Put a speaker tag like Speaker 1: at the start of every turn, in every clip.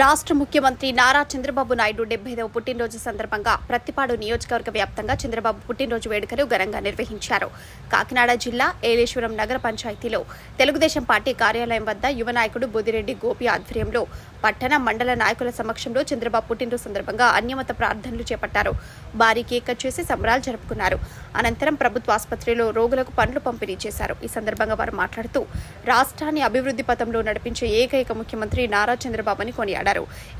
Speaker 1: రాష్ట్ర ముఖ్యమంత్రి నారా చంద్రబాబు నాయుడు డెబ్బైదవ పుట్టినరోజు సందర్భంగా ప్రత్తిపాడు నియోజకవర్గ వ్యాప్తంగా చంద్రబాబు పుట్టినరోజు వేడుకలు ఘనంగా నిర్వహించారు. కాకినాడ జిల్లా ఏలేశ్వరం నగర పంచాయతీలో తెలుగుదేశం పార్టీ కార్యాలయం వద్ద యువ నాయకుడు బుదిరెడ్డి గోపి ఆధ్వర్యంలో పట్టణ మండల నాయకుల సమక్షంలో చంద్రబాబు పుట్టినరోజు సందర్భంగా అన్యమత ప్రార్థనలు చేపట్టారు. భారీ కేక్ కట్ చేసి సంబరాలు జరుపుకున్నారు. అనంతరం ప్రభుత్వ ఆసుపత్రిలో రోగులకు పండ్లు పంపిణీ చేశారు. ఈ సందర్భంగా వారు మాట్లాడుతూ రాష్ట్రాన్ని అభివృద్ధి పథంలో నడిపించే ఏకైక ముఖ్యమంత్రి నారా చంద్రబాబు అని కొనియాడారు.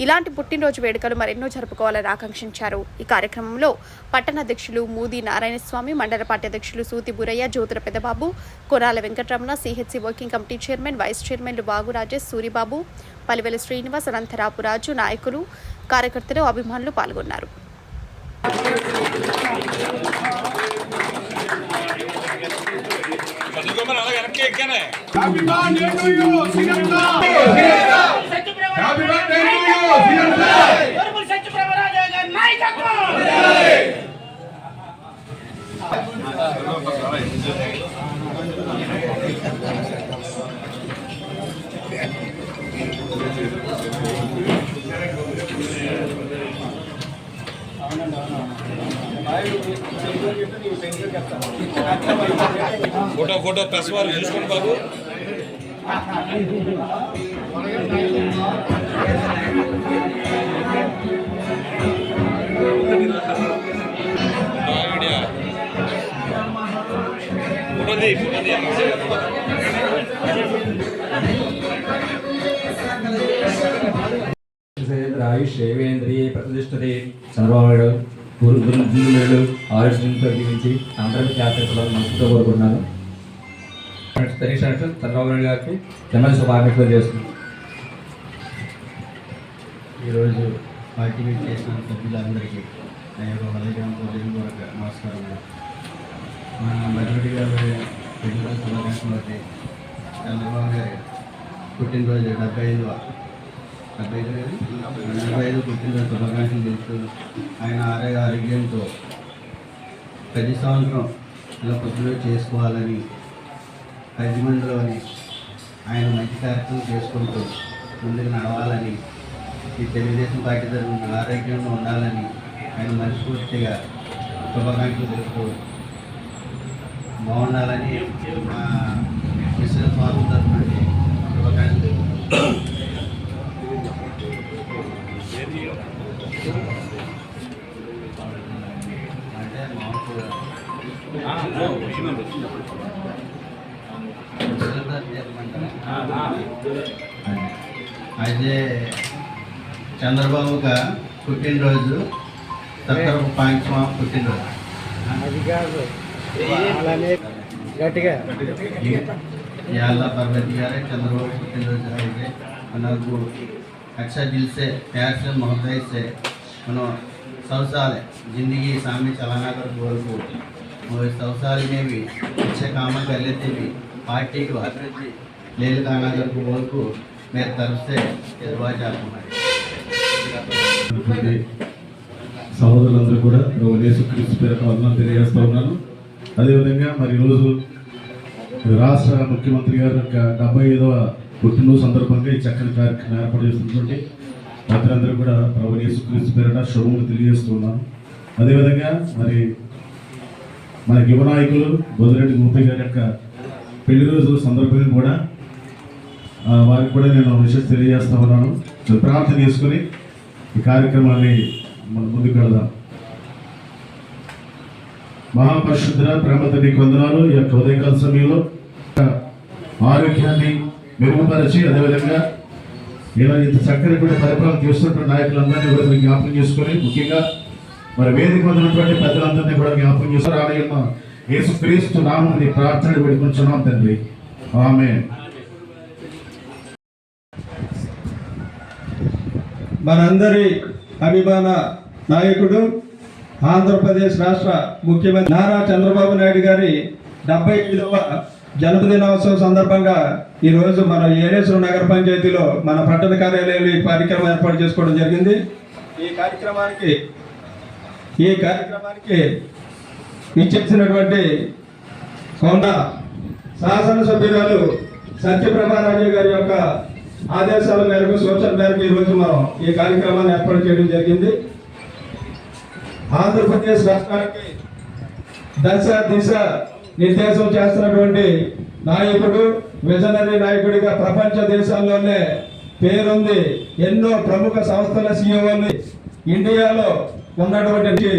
Speaker 1: ఇలాంటి పుట్టినరోజు వేడుకలు మరెన్నో జరుపుకోవాలని ఆకాంక్షించారు. ఈ కార్యక్రమంలో పట్టణ అధ్యక్షులు మూది నారాయణస్వామి మండల పార్టీ అధ్యక్షులు సూతి Burayya Jyothula Peddababu Konala Venkataramana CHC working committee chairman vice చైర్మన్లు బాగు రాజేష్ సూరిబాబు పలివెల శ్రీనివాస్ అనంతరాపు రాజు నాయకులు కార్యకర్తలు అభిమానులు పాల్గొన్నారు.
Speaker 2: Happy birthday to you, Singam Happy birthday
Speaker 3: photo photo press వారు చూసుకోండి బాబు. నా
Speaker 4: ఆయుష్ ఏవేంద్రియ ప్రతిష్టతే చంద్రబాబు గురు గురుడు ఆయుష్తో జీవించి అందరికీ జాతరలో మనసుతో కోరుకుంటున్నాను తెలిసినట్టు చంద్రబాబు నాయుడు గారికి జన్మదిన శుభాకాంక్షలు చేస్తున్నాను
Speaker 5: ఈరోజు పార్టిసిపేట్ చేసిన సభ్యులందరికీ నా యొక్క హృదయపూర్వక నమస్కారం మన మధుడి గారి పెళ్ళి శుభాకాంక్షలకి చంద్రబాబు గారి పుట్టినరోజు డెబ్బై ఐదు డెబ్బై ఐదు డెబ్బై ఐదు పుట్టినరోజు శుభాకాంక్షలు తెలుస్తూ ఆయన ఆరోగ్య ఆరోగ్యంతో ప్రతి సంవత్సరం ఇలా పుట్టినరోజు చేసుకోవాలని పది మందిలోని ఆయన మంచి కార్యక్రమం చేసుకుంటూ ముందుకు నడవాలని ఈ తెలుగుదేశం పార్టీ తరఫున ఆరోగ్యంగా ఉండాలని ఆయన మనస్ఫూర్తిగా శుభాకాంక్షలు తెలుసుకోవచ్చు బాగుండాలని మా మిశ్ర స్వామి తరఫున శుభాకాంక్షలు తెలుపుతూ అంటే మామూలు అయితే చంద్రబాబుగా పుట్టినరోజు సత్తరపు పాంచమ పుట్టినరోజు అది కాదు గట్టిగా యాళ్ళ పర్వతి గారే చంద్రబాబు పుట్టినరోజు అయితే మనకు अच्छा दिल से प्यार से मोहब्बत से मनो सब साल जिंदगी सामने चलाना कर गोल को और सब साल में भी अच्छे काम कर लेते भी पार्टी को ले लगाना कर गोल को मेरे तरफ से जज्बा चाहूँगा
Speaker 6: ఉన్నటువంటి సహోదరులందరూ కూడా ప్రభు యేసుక్రీస్తు పేరు వందనం తెలియజేస్తూ ఉన్నాను. అదేవిధంగా మరి ఈరోజు రాష్ట్ర ముఖ్యమంత్రి గారి యొక్క డెబ్బై ఐదవ పుట్టినరోజు సందర్భంగా ఈ చక్కని కార్యక్రమం ఏర్పాటు చేస్తున్నటువంటి ప్రజలందరూ కూడా ప్రభు యేసుక్రీస్తు పేరిట శుభములు తెలియజేస్తున్నాను అదేవిధంగా మరి మన యువ నాయకులు బొదిరెడ్డి గోపి గారి యొక్క పెళ్ళి రోజు సందర్భంగా కూడా వారికి కూడా నేను విషయం తెలియజేస్తా ఉన్నాను. ప్రార్థన చేసుకుని ఈ కార్యక్రమాన్ని మనం ముందుకు వెళదాం. మహాపరిశుద్ధ ప్రేమతో నీకు వందనాలు. ఈ యొక్క ఉదయకాల సమయంలో ఆరోగ్యాన్ని మెరుగుపరిచి అదేవిధంగా ఇలా ఇంత చక్కని కూడా పరిపాలన చేస్తున్నటువంటి నాయకులందరినీ కూడా మీరు జ్ఞాపకం చేసుకొని ముఖ్యంగా మరి వేదిక మీద ఉన్నటువంటి పెద్దలందరినీ కూడా జ్ఞాపకం చేస్తారు రానయ్యమ్మ యేసు క్రీస్తు నామని ప్రార్థన పెట్టుకుంటున్నాం తండ్రి. ఆమె
Speaker 7: మనందరి అభిమాన నాయకుడు ఆంధ్రప్రదేశ్ రాష్ట్ర ముఖ్యమంత్రి నారా చంద్రబాబు నాయుడు గారి డెబ్బై ఐదవ జన్మదినోత్సవం సందర్భంగా ఈరోజు మన ఏలేశ్వరం నగర పంచాయతీలో మన పట్టణ కార్యాలయంలో ఈ కార్యక్రమం ఏర్పాటు చేసుకోవడం జరిగింది. ఈ కార్యక్రమానికి ఈ కార్యక్రమానికి ఇచ్చేసినటువంటి కొండ శాసనసభ్యురాలు సత్యప్రభారాజు గారి యొక్క ఆదేశాల మేరకు సూచన మేరకు ఈ రోజు మనం ఈ కార్యక్రమాన్ని ఏర్పాటు చేయడం జరిగింది. ఆంధ్రప్రదేశ్ రాష్ట్రానికి దశ దిశ నిర్దేశం చేస్తున్నటువంటి నాయకుడు విజనరీ నాయకుడిగా ప్రపంచ దేశాల్లోనే పేరుంది ఎన్నో ప్రముఖ సంస్థల సీఈఓని ఇండియాలో ఉన్నటువంటి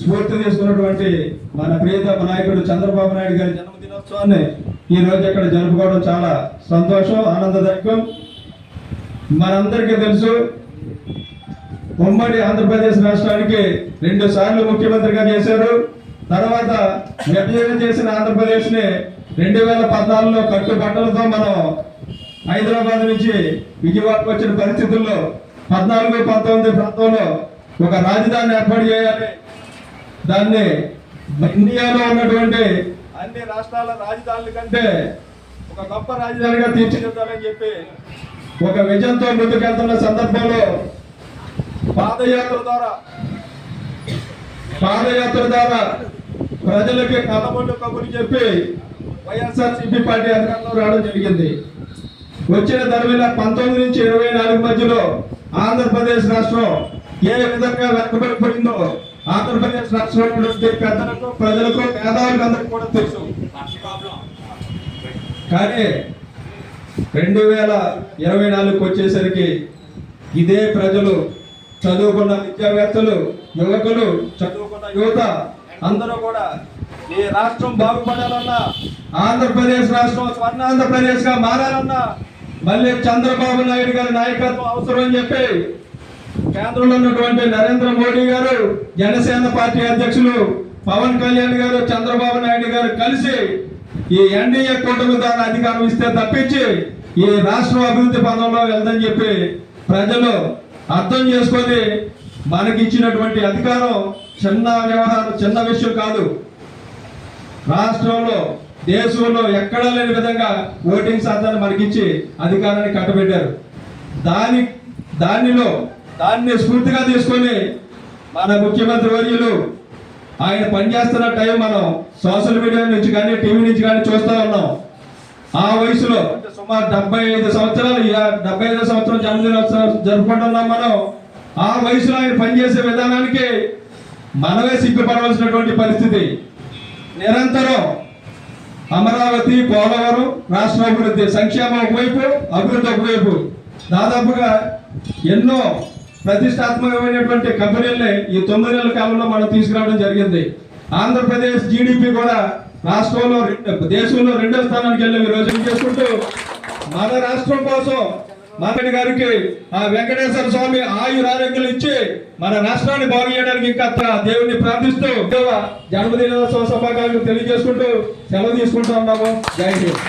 Speaker 7: స్ఫూర్తి తీసుకున్నటువంటి మన ప్రియతమ నాయకుడు చంద్రబాబు నాయుడు గారి జన్మదినోత్సవాన్ని ఈ రోజు ఇక్కడ జరుపుకోవడం చాలా సంతోషం ఆనందదాయకం. మనందరికీ తెలుసు ఉమ్మడి ఆంధ్రప్రదేశ్ రాష్ట్రానికి రెండు సార్లు ముఖ్యమంత్రిగా చేశారు. తర్వాత విభజన చేసిన ఆంధ్రప్రదేశ్ని రెండు వేల పద్నాలుగులో కట్టుబట్టలతో మనం హైదరాబాద్ నుంచి విజయవాడకు వచ్చిన పరిస్థితుల్లో పద్నాలుగు పంతొమ్మిది ప్రాంతంలో ఒక రాజధాని ఏర్పాటు చేయాలి. దాన్ని ఇండియాలో ఉన్నటువంటి అన్ని రాష్ట్రాల రాజధానుల కంటే ఒక గొప్ప రాజధానిగా తీర్చిదిద్దాలని చెప్పి ఒక విజయంతో ముందుకెళ్తున్న సందర్భంలో పాదయాత్ర ద్వారా పాదయాత్ర ద్వారా ప్రజలకి కలబొండు కబుర్లు చెప్పి వైఎస్ఆర్సిపి పార్టీ అధికారంలో రావడం జరిగింది. వచ్చిన తరమిన పంతొమ్మిది నుంచి ఇరవై నాలుగు మధ్యలో ఆంధ్రప్రదేశ్ రాష్ట్రం ఏ విధంగా వెనకబడిపోయిందో ఆంధ్రప్రదేశ్ రాష్ట్రంలో పెద్దలకు ప్రజలకు పేదవాళ్ళకి అందరికీ కూడా తెలుసు. కానీ రెండు వేల ఇరవై నాలుగుకి వచ్చేసరికి ఇదే ప్రజలు చదువుకున్న విద్యావేత్తలు యువకులు చదువుకున్న యువత అందరూ కూడా ఈ రాష్ట్రం బాగుపడాలన్నా ఆంధ్రప్రదేశ్ రాష్ట్రం స్వర్ణాంధ్రప్రదేశ్గా మారాలన్నా మళ్ళీ చంద్రబాబు నాయుడు గారి నాయకత్వం అవసరం అని చెప్పి కేంద్రంలో ఉన్నటువంటి నరేంద్ర మోడీ గారు జనసేన పార్టీ అధ్యక్షులు పవన్ కళ్యాణ్ గారు చంద్రబాబు నాయుడు గారు కలిసి ఈ ఎన్డీఏ కూటమి ద్వారా అధికారం ఇస్తే తప్పించి ఈ రాష్ట్రం అభివృద్ధి పదంలో వెళ్దని చెప్పి ప్రజలు అర్థం చేసుకొని మనకి ఇచ్చినటువంటి అధికారం చిన్న వ్యవహారం చిన్న విషయం కాదు. రాష్ట్రంలో దేశంలో ఎక్కడా లేని విధంగా ఓటింగ్ శాతాన్ని మనకిచ్చి అధికారాన్ని కట్టబెట్టారు. దాని దానిలో దాన్ని స్ఫూర్తిగా తీసుకొని మన ముఖ్యమంత్రి వర్యులు ఆయన పనిచేస్తున్న టైం మనం సోషల్ మీడియా నుంచి కానీ టీవీ నుంచి కానీ చూస్తూ ఉన్నాం. ఆ వయసులో సుమారు డెబ్బై ఐదు సంవత్సరాలు డెబ్బై ఐదు సంవత్సరం జన్మదినోత్సవం జరుపుకుంటున్నాం మనం. ఆ వయసులో ఆయన పనిచేసే విధానానికి మనమే సిగ్గుపడవలసినటువంటి పరిస్థితి. నిరంతరం అమరావతి పోలవరం రాష్ట్ర అభివృద్ధి సంక్షేమం ఒకవైపు అభివృద్ధి ఒకవైపు. దాదాపుగా ఎన్నో ప్రతిష్టాత్మకమైనటువంటి కంపెనీల్ని ఈ తొమ్మిది నెలల కాలంలో మనం తీసుకురావడం జరిగింది. ఆంధ్రప్రదేశ్ జీడిపి కూడా రాష్ట్రంలో దేశంలో రెండో స్థానానికి వెళ్ళి ఈ రోజు. చేసుకుంటూ మన రాష్ట్రం కోసం మాధవి గారికి ఆ వెంకటేశ్వర స్వామి ఆయుర ఆరోగ్యాలు ఇచ్చి మన రాష్ట్రాన్ని బాగు చేయడానికి ఇంకా దేవుణ్ణి ప్రార్థిస్తూ జన్మదినోత్సవ శుభాకాంక్షలు తెలియజేసుకుంటూ సెలవు తీసుకుంటూ ఉన్నాము జై హింద్.